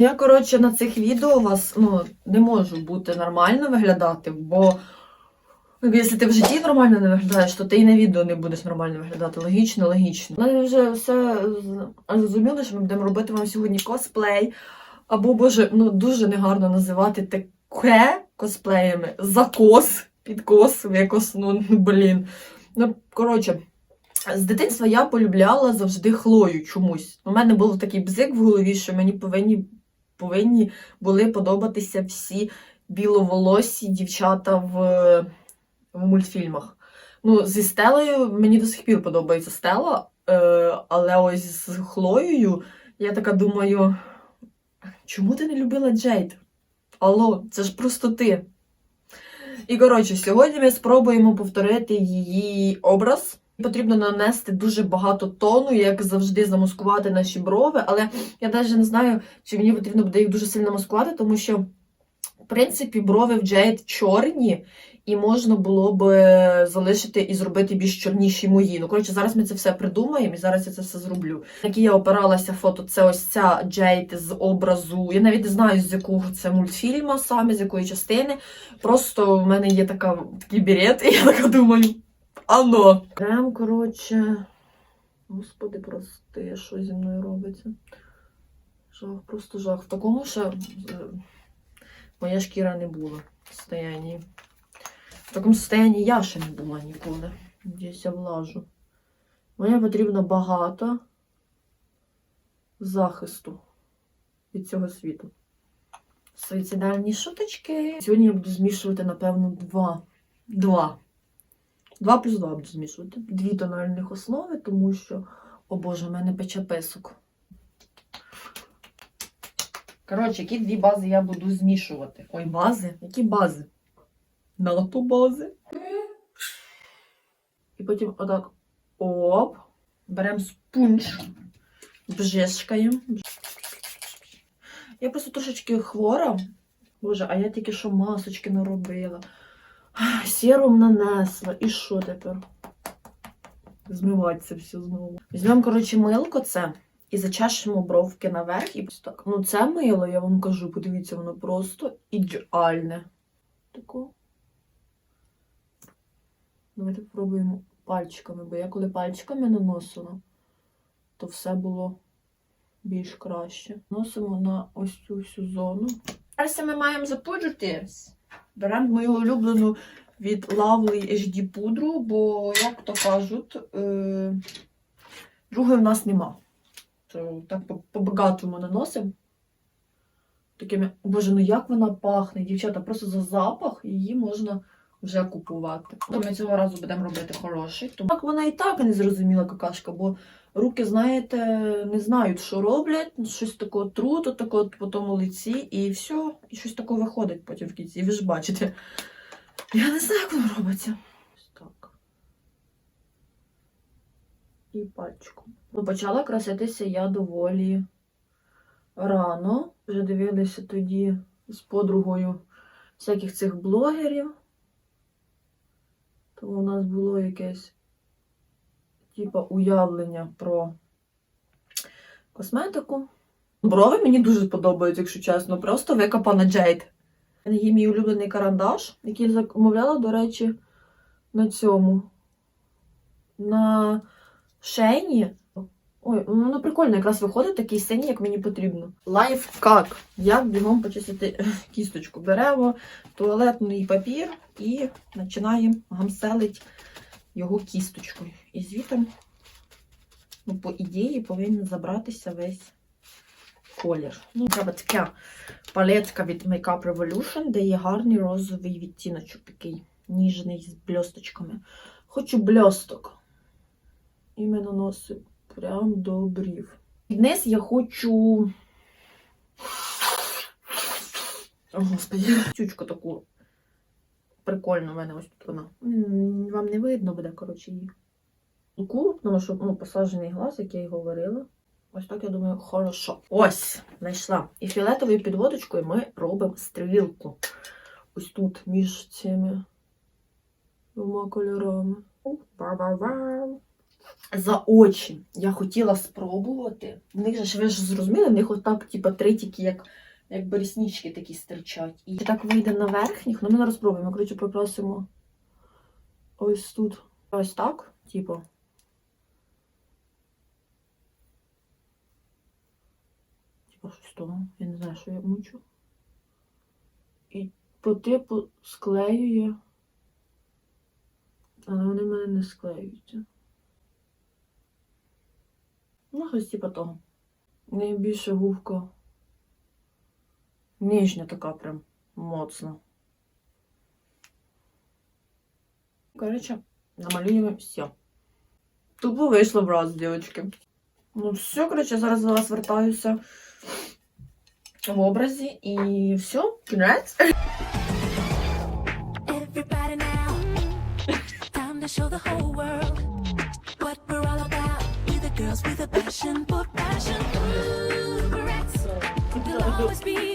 Я, коротше, на цих відео у вас ну, не можу бути нормально виглядати, бо ну, якщо ти в житті нормально не виглядаєш, то ти і на відео не будеш нормально виглядати. Логічно, логічно. Ми вже все з- зрозуміли, що ми будемо робити вам сьогодні косплей. Або, боже, ну дуже негарно називати таке косплеями. Закос, підкос, якось, ну, блін. Ну, коротше, з дитинства я полюбляла завжди Хлою чомусь. У мене був такий бзик в голові, що мені повинні, повинні були подобатися всі біловолосі дівчата в, в мультфільмах. Ну, зі Стелою мені до сих пір подобається Стела, е, але ось з Хлоєю я така думаю, чому ти не любила Джейд? Алло, це ж просто ти. І коротше, сьогодні ми спробуємо повторити її образ. Потрібно нанести дуже багато тону, як завжди, замаскувати наші брови, але я навіть не знаю, чи мені потрібно буде їх дуже сильно маскувати, тому що, в принципі, брови в Джейд чорні, і можна було б залишити і зробити більш чорніші мої. Ну, коротше, зараз ми це все придумаємо і зараз я це все зроблю. Які я опиралася фото, це ось ця Джейд з образу. Я навіть не знаю, з якого це мультфільма саме, з якої частини. Просто в мене є така, такий берет, і я така думаю. Ано. Прям, коротше. Господи, прости, що зі мною робиться. Жах, просто жах. В такому ще е, моя шкіра не була в состоянні. В такому состоянні я ще не була ніколи. Десь я влажу. Мені потрібно багато захисту від цього світу. Суїцидальні шуточки. Сьогодні я буду змішувати, напевно, два. Два. Два плюс два буду змішувати. Дві тональних основи, тому що, о Боже, в мене пече писок. Коротше, які дві бази я буду змішувати. Ой, бази? Які бази? Нато бази. І потім отак оп. Беремо спунж, бжешкаємо. Я просто трошечки хвора. Боже, а я тільки що масочки наробила. Серум нанесла. І що тепер? Змивати це все знову. Візьмемо, коротше, милко це і зачешемо бровки наверх. І ось так. Ну, це мило, я вам кажу, подивіться, воно просто ідеальне. Тако. Давайте спробуємо пальчиками, бо я коли пальчиками наносила, то все було більш краще. Носимо на ось цю всю зону. Зараз ми маємо запудритись. Беремо мою улюблену від Lovely HD пудру, бо, як то кажуть, е... другої в нас нема. То так по- по-багатому наносимо. Такими, боже, ну як вона пахне, дівчата, просто за запах її можна вже купувати. То ми цього разу будемо робити хороший. Тому так вона і так не зрозуміла какашка, бо руки, знаєте, не знають, що роблять, щось таке трут, отако от по тому лиці, і все, і щось таке виходить потім в кінці. Ви ж бачите. Я не знаю, як воно робиться. Ось так. І пальчиком. Ну, почала краситися я доволі рано. Вже дивилися тоді з подругою всяких цих блогерів. Тому у нас було якесь типа уявлення про косметику. Брови мені дуже подобаються, якщо чесно. Просто викопана Джейд. Є мій улюблений карандаш, який замовляла, до речі, на цьому. На шейні. Ой, ну, воно прикольно, якраз виходить такий синій, як мені потрібно. Лайфхак. Як бігом почистити кісточку. Беремо туалетний папір і починаємо гамселити його кісточкою. І звітом, ну, по ідеї, повинен забратися весь колір. Ну, треба така палетка від Makeup Revolution, де є гарний розовий відтіночок, такий ніжний з бльосточками. Хочу бльосток. І ми наносимо прям до брів. Вниз я хочу. О, господи, тючку таку. Прикольно в мене ось тут вона. Вам не видно буде, коротше, її. Таку, тому що ну, посаджений глаз, як я й говорила. Ось так, я думаю, хорошо. Ось, знайшла. І фіолетовою підводочкою ми робимо стрілку. Ось тут між цими двома кольорами. За очі. Я хотіла спробувати. В них же ж ви ж зрозуміли, в них отак, типу, тритики, як, якби реснички такі стирчать. І так вийде на верхніх, ну ми зараз спробуємо. Коротше, попросимо ось тут. Ось так, типу. Типа щось того. Я не знаю, що я мучу. І по типу склеює. Але вони мене не склеюються. Ну, щось типа того. Найбільша губка. Ніжня така прям моцна. Коротше, намалюємо все. Тупо вийшло в раз, дівчатки. Ну все, коротше, зараз до вас вертаюся в образі і все, кінець. Everybody now, time to show the whole world what we're all about. We the girls with a passion for fashion. Ooh, correct. We'll always be